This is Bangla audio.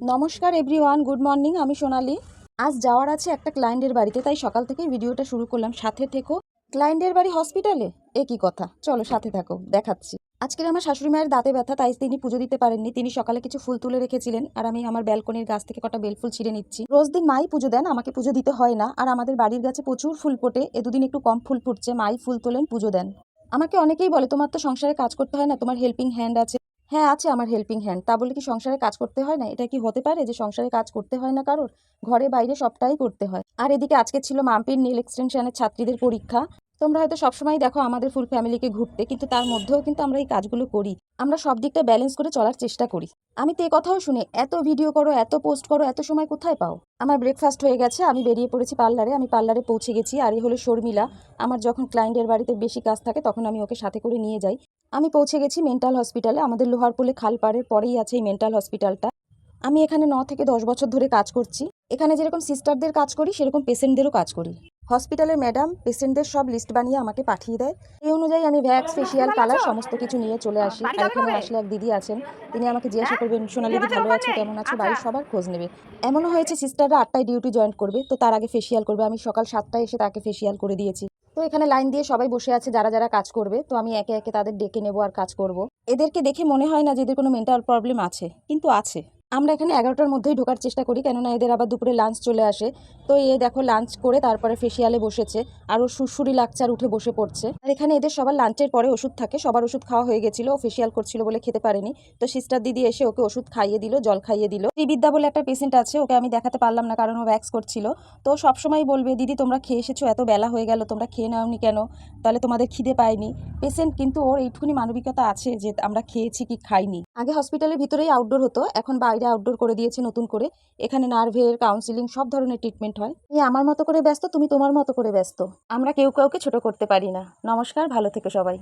নমস্কার এভরিওয়ান, গুড মর্নিং, আমি সোনালি। আজ যাওয়ার আছে একটা ক্লায়েন্টের বাড়িতে, তাই সকাল থেকেই ভিডিওটা শুরু করলাম। সাথে থেকো। ক্লায়েন্টের বাড়ি হসপিটালে? একই কথা? চলো সাথে থাকো, দেখাচ্ছি। আজকের আমার শাশুড়ি মায়ের দাঁতে ব্যথা, তাই তিনি পুজো দিতে পারেননি। তিনি সকালে কিছু ফুল তুলে রেখেছিলেন, আর আমি আমার ব্যালকনির গাছ থেকে কটা বেলফুল ছিঁড়ে নিচ্ছি। রোজ দিন মাই পুজো দেন, আমাকে পুজো দিতে হয় না, আর আমাদের বাড়ির গাছে প্রচুর ফুল ফোটে, এ দুদিন একটু কম ফুল ফুটছে, মাই ফুল তোলেন, পুজো দেন। আমাকে অনেকেই বলে, তোমার তো সংসারে কাজ করতে হয় না, তোমার হেল্পিং হ্যান্ড আছে। হ্যাঁ আছে আমার হেল্পিং হ্যান্ড তা বলে কি সংসারে কাজ করতে হয় না? এটা কি হতে পারে যে সংসারে কাজ করতে হয় না কারোর? ঘরে বাইরে সবটাই করতে হয়। আর এদিকে আজকে ছিল মাম্পির নীল এক্সটেনশনের ছাত্রীদের পরীক্ষা। তোমরা হয়তো সবসময় দেখো আমাদের ফুল ফ্যামিলিকে ঘুরতে, কিন্তু তার মধ্যেও কিন্তু আমরা এই কাজগুলো করি। আমরা সব দিকটা ব্যালেন্স করে চলার চেষ্টা করি। আমি তো এই কথাও শুনে, এত ভিডিও করো, এত পোস্ট করো, এত সময় কোথায় পাও? আমার ব্রেকফাস্ট হয়ে গেছে, আমি বেরিয়ে পড়েছি পার্লারে আমি পার্লারে পৌঁছে গেছি, আর এই হলো শর্মিলা। আমার যখন ক্লায়েন্টের বাড়িতে বেশি কাজ থাকে, তখন আমি ওকে সাথে করে নিয়ে যাই। আমি পৌঁছে গেছি মেন্টাল হসপিটালে। আমাদের লোহারপুলে খালপাড়ের পরেই আছে এই মেন্টাল হসপিটালটা। আমি এখানে ন থেকে দশ বছর ধরে কাজ করছি। এখানে যেরকম সিস্টারদের কাজ করি সেরকম পেশেন্টদেরও কাজ করি। হসপিটালের ম্যাডাম পেশেন্টদের সব লিস্ট বানিয়ে আমাকে পাঠিয়ে দেয়। এই অনুযায়ী আমি ভ্যাক্স ফেসিয়াল কালার সমস্ত কিছু নিয়ে চলে আসি। আর এখানে আসলে এক দিদি আছেন। তিনি আমাকে জিজ্ঞাসা করবেন সোনালি দিদি ভালো আছো কেমন আছো বাড়ির সবার খোঁজ নেবে। এমনও হয়েছে সিস্টাররা আটটায় ডিউটি জয়েন করবে। তো তার আগে ফেসিয়াল করবে। আমি সকাল সাতটায় এসে তাকে ফেসিয়াল করে দিয়েছি। তো এখানে লাইন দিয়ে সবাই বসে আছে, যারা যারা কাজ করবে। তো আমি একে একে তাদের ডেকে নেব আর কাজ করব। এদেরকে দেখে মনে হয় না যে এদের কোনো মেন্টাল প্রবলেম আছে, কিন্তু আছে। আমরা এখানে এগারোটার মধ্যেই ঢোকার চেষ্টা করি, কেননা এদের আবার দুপুরে লাঞ্চ চলে আসে। তো এ দেখো লাঞ্চ করে তারপরে ফেসিয়ালে বসেছে আর ও সুরসুরি আর উঠে বসে পড়ছে। আর এখানে এদের সবার লাঞ্চের পরে ওষুধ থাকে, সবার ওষুধ খাওয়া হয়ে গেছিল, ও ফেসিয়াল করছিল বলে খেতে পারেনি। তো সিস্টার দিদি এসে ওকে ওষুধ খাইয়ে দিল, জল খাইয়ে দিল। শ্রীবিদ্যা বলে একটা পেশেন্ট আছে, ওকে আমি দেখাতে পারলাম না কারণ ও ভ্যাক্স করছিল। তো সবসময় বলবে, দিদি, তোমরা খেয়ে এসেছ, এত বেলা হয়ে গেল, তোমরা খেয়ে নাওনি কেন? তাহলে তোমাদের খিদে পায়নি। পেশেন্ট কিন্তু ওর এইটুকুনি মানবিকতা আছে যে আমরা খেয়েছি কি খাইনি। আগে হসপিটালের ভিতরেই আউটডোর হতো, এখন বাইরে আউটডোর করে দিয়েছে, নতুন করে। এখানে নার্ভের কাউন্সিলিং সব ধরনের ট্রিটমেন্ট হয়। এই আমার মতো করে ব্যস্ত, তুমি তোমার মতো করে ব্যস্ত। আমরা কেউ কাউকে ছোট করতে পারি না। নমস্কার, ভালো থেকো সবাই।